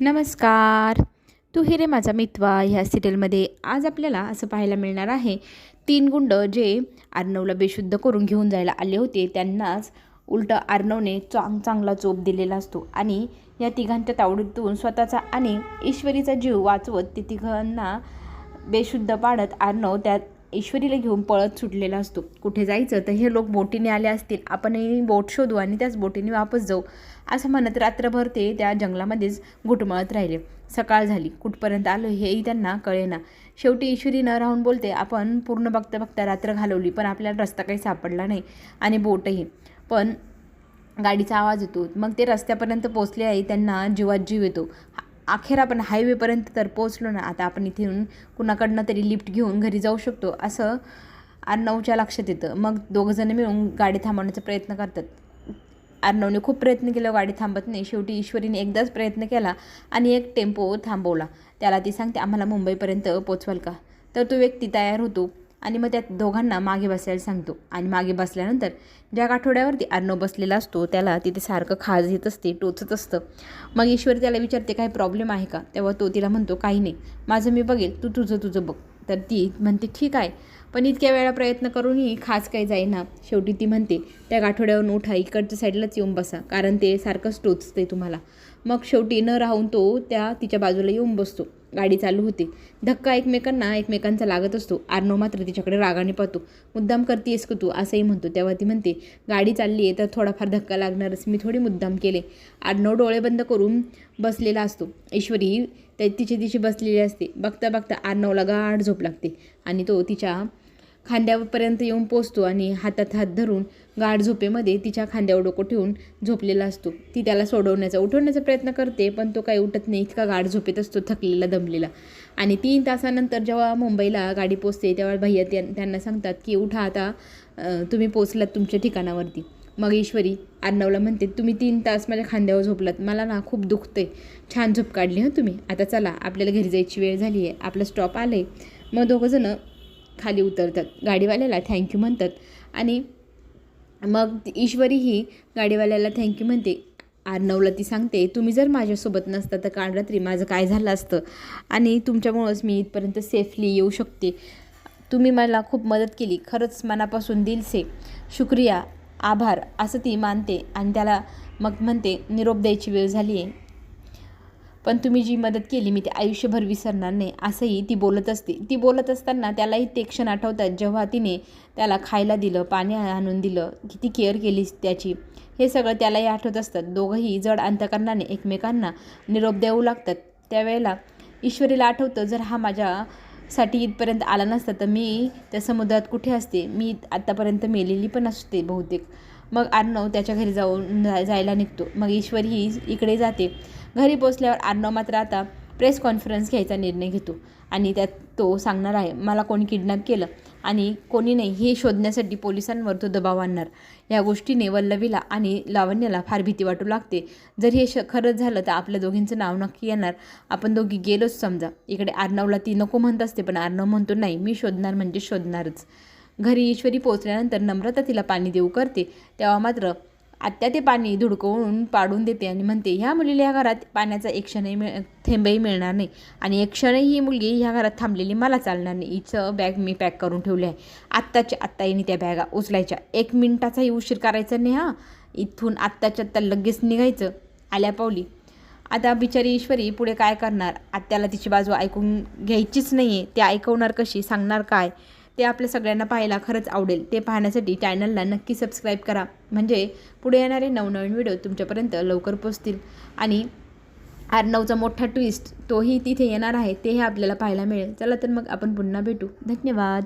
नमस्कार. तू हिरे माझा मितवा. ह्या सिरियलमध्ये आज आपल्याला असं पाहायला मिळणार आहे तीन गुंड जे अर्णवला बेशुद्ध करून घेऊन जायला आले होते त्यांनाच उलट अर्णवने चांग चांगला चोप दिलेला असतो आणि या तिघांच्या तावडीतून स्वतःचा आणि ईश्वरीचा जीव वाचवत ते तिघांना बेशुद्ध पाडत अर्णव त्या ईश्वरीला घेऊन पळत सुटलेला असतो. कुठे जायचं? तर हे लोक बोटीने आले असतील. आपणही बोट शोधू आणि त्याच बोटीने वापस जाऊ. असं म्हणत रात्रभर ते त्या जंगलामध्येच घुटमळत राहिले. सकाळ झाली. कुठपर्यंत आलो हेही त्यांना कळेना. शेवटी ईश्वरी न राहून बोलते आपण पूर्ण बघता बघता रात्र घालवली पण आपल्याला रस्ता काही सापडला नाही आणि बोटही. पण गाडीचा आवाज येतो. मग ते रस्त्यापर्यंत पोचले आहे त्यांना जीवात जीव येतो. अखेर आपण हायवेपर्यंत तर पोचलो ना आता आपण इथून कुणाकडनं तरी लिफ्ट घेऊन घरी जाऊ शकतो असं अर्णवच्या लक्षात येतं. मग दोघंजणं मिळून गाडी थांबवण्याचा प्रयत्न करतात. अर्णवने खूप प्रयत्न केला गाडी थांबत नाही. शेवटी ईश्वरीने एकदाच प्रयत्न केला आणि एक टेम्पो थांबवला. त्याला ती सांगते आम्हाला मुंबईपर्यंत पोचवाल का? तर तो व्यक्ती तयार होतो. आणि मग त्या दोघांना मागे बसायला सांगतो. आणि मागे बसल्यानंतर ज्या आठवड्यावरती अर्णव बसलेला असतो त्याला तिथे सारखं खाज येत असते टोचत असतं. मग ईश्वर त्याला विचारते काही प्रॉब्लेम आहे का? तेव्हा तो तिला म्हणतो काही नाही. माझं मी बघेल. तू तुझं तुझं बघ. तर ती म्हणते ठीक आहे. पण इतक्या वेळा प्रयत्न करूनही खास काही जाईना. शेवटी ती म्हणते त्या गाठोड्यावरून उठा. इकडच्या साईडलाच येऊन बसा. कारण ते सारखंच टोचते तुम्हाला. मग शेवटी न राहून तो त्या तिच्या बाजूला येऊन बसतो. गाडी चालू होते. धक्का एकमेकांना एकमेकांचा लागत असतो. आर्नो मात्र तिच्याकडे रागाने पाहतो. मुद्दाम करतेस का तू? असंही म्हणतो. तेव्हा ती म्हणते गाडी चालली आहे तर थोडाफार धक्का लागणारच. मी थोडी मुद्दाम केले. आर्नो डोळे बंद करून बसलेला असतो. ईश्वरी त्या तिची तिची बसलेली असते. बघता बघता आर्नवला गाढ झोप लागते आणि तो तिच्या खांद्यापर्यंत येऊन पोचतो आणि हातात हात धरून गाढ झोपेमध्ये तिच्या खांद्यावर डोकं ठेवून झोपलेला असतो. ती त्याला सोडवण्याचा उठवण्याचा प्रयत्न करते पण तो काही उठत नाही इतका गाढ झोपेत असतो थकलेला दमलेला. आणि तीन तासानंतर जेव्हा मुंबईला गाडी पोचते तेव्हा भैया त्यांना सांगतात की उठा आता तुम्ही पोचलात तुमच्या ठिकाणावरती. मग ईश्वरी अर्णवला म्हणते तुम्ही तीन तास माझ्या खांद्यावर झोपलात मला ना खूप दुखतंय. छान झोप काढली हं तुम्ही. आता चला आपल्याला घरी जायची वेळ झाली आहे आपलं स्टॉप आलं आहे मग दोघंजणं खाली उतरतात. गाडीवाल्याला थँक्यू म्हणतात. आणि मग ईश्वरी ही गाडीवाल्याला थँक्यू म्हणते. आर्नवला ती सांगते तुम्ही जर माझ्यासोबत नसता तर काल रात्री माझं काय झालं असतं? आणि तुमच्यामुळंच मी इथपर्यंत सेफली येऊ शकते. तुम्ही मला खूप मदत केली. खरंच मनापासून दिलसे. शुक्रिया. आभार. असं ती मानते आणि त्याला मग म्हणते निरोप द्यायची वेळ झाली आहे पण तुम्ही जी मदत केली मी ते आयुष्यभर विसरणार नाही असंही ती बोलत असते. ती बोलत असताना त्यालाही ते क्षण आठवतात जेव्हा तिने त्याला खायला दिलं पाणी आणून दिलं किती केअर केली त्याची. हे सगळं त्यालाही आठवत असतात. दोघंही जड अंतकरणाने एकमेकांना निरोप देऊ लागतात. त्यावेळेला ईश्वरीला आठवतं जर हा माझ्यासाठी इथपर्यंत आला नसता तर मी त्या समुद्रात कुठे असते? मी आत्तापर्यंत मेलेली पण असते बहुतेक. मग आर्णव त्याच्या घरी जाऊन जायला निघतो. मग ईश्वरी ही इकडे जाते. घरी पोचल्यावर आर्णव मात्र आता प्रेस कॉन्फरन्स घ्यायचा निर्णय घेतो आणि त्यात तो सांगणार आहे मला कोणी किडनॅप केलं आणि कोणी नाही हे शोधण्यासाठी पोलिसांवर तो दबाव आणणार. या गोष्टीने वल्लवीला आणि लावण्याला फार भीती वाटू लागते. जर हे श खरंच झालं तर आपल्या दोघींचं नाव नक्की येणार. आपण दोघी गेलोच समजा. इकडे आर्णवला ती नको म्हणत असते पण आर्णव म्हणतो नाही मी शोधणार म्हणजे शोधणारच. घरी ईश्वरी पोचल्यानंतर नम्रता तिला पाणी देऊ करते. तेव्हा मात्र आत्या ते पाणी धुडकवून पाडून देते आणि म्हणते ह्या मुलीला ह्या घरात पाण्याचा एक क्षणही मिळ थेंबही मिळणार नाही. आणि एक क्षणही ही मुलगी ह्या घरात थांबलेली मला चालणार नाही. हिचं बॅग मी पॅक करून ठेवली आहे. आत्ताच्या आत्ता त्या बॅगा उचलायच्या. एक मिनटाचाही उशीर करायचा नाही हा. इथून आत्ताच्या आत्ता लगेच निघायचं. आल्या पावली. आता बिचारी ईश्वरी पुढे काय करणार? आत्याला तिची बाजू ऐकून घ्यायचीच नाही आहे ते ऐकवणार कशी? सांगणार काय? ते आपल्या सगळ्यांना पाहायला खरंच आवडेल. ते पाहण्यासाठी चॅनलला नक्की सबस्क्राईब करा. म्हणजे पुढे येणारे नवनवीन व्हिडिओ तुमच्यापर्यंत लवकर पोचतील आणि आर्नवचा मोठा ट्विस्ट तोही तिथे येणार आहे तेही आपल्याला पाहायला मिळेल. चला तर मग आपण पुन्हा भेटू. धन्यवाद.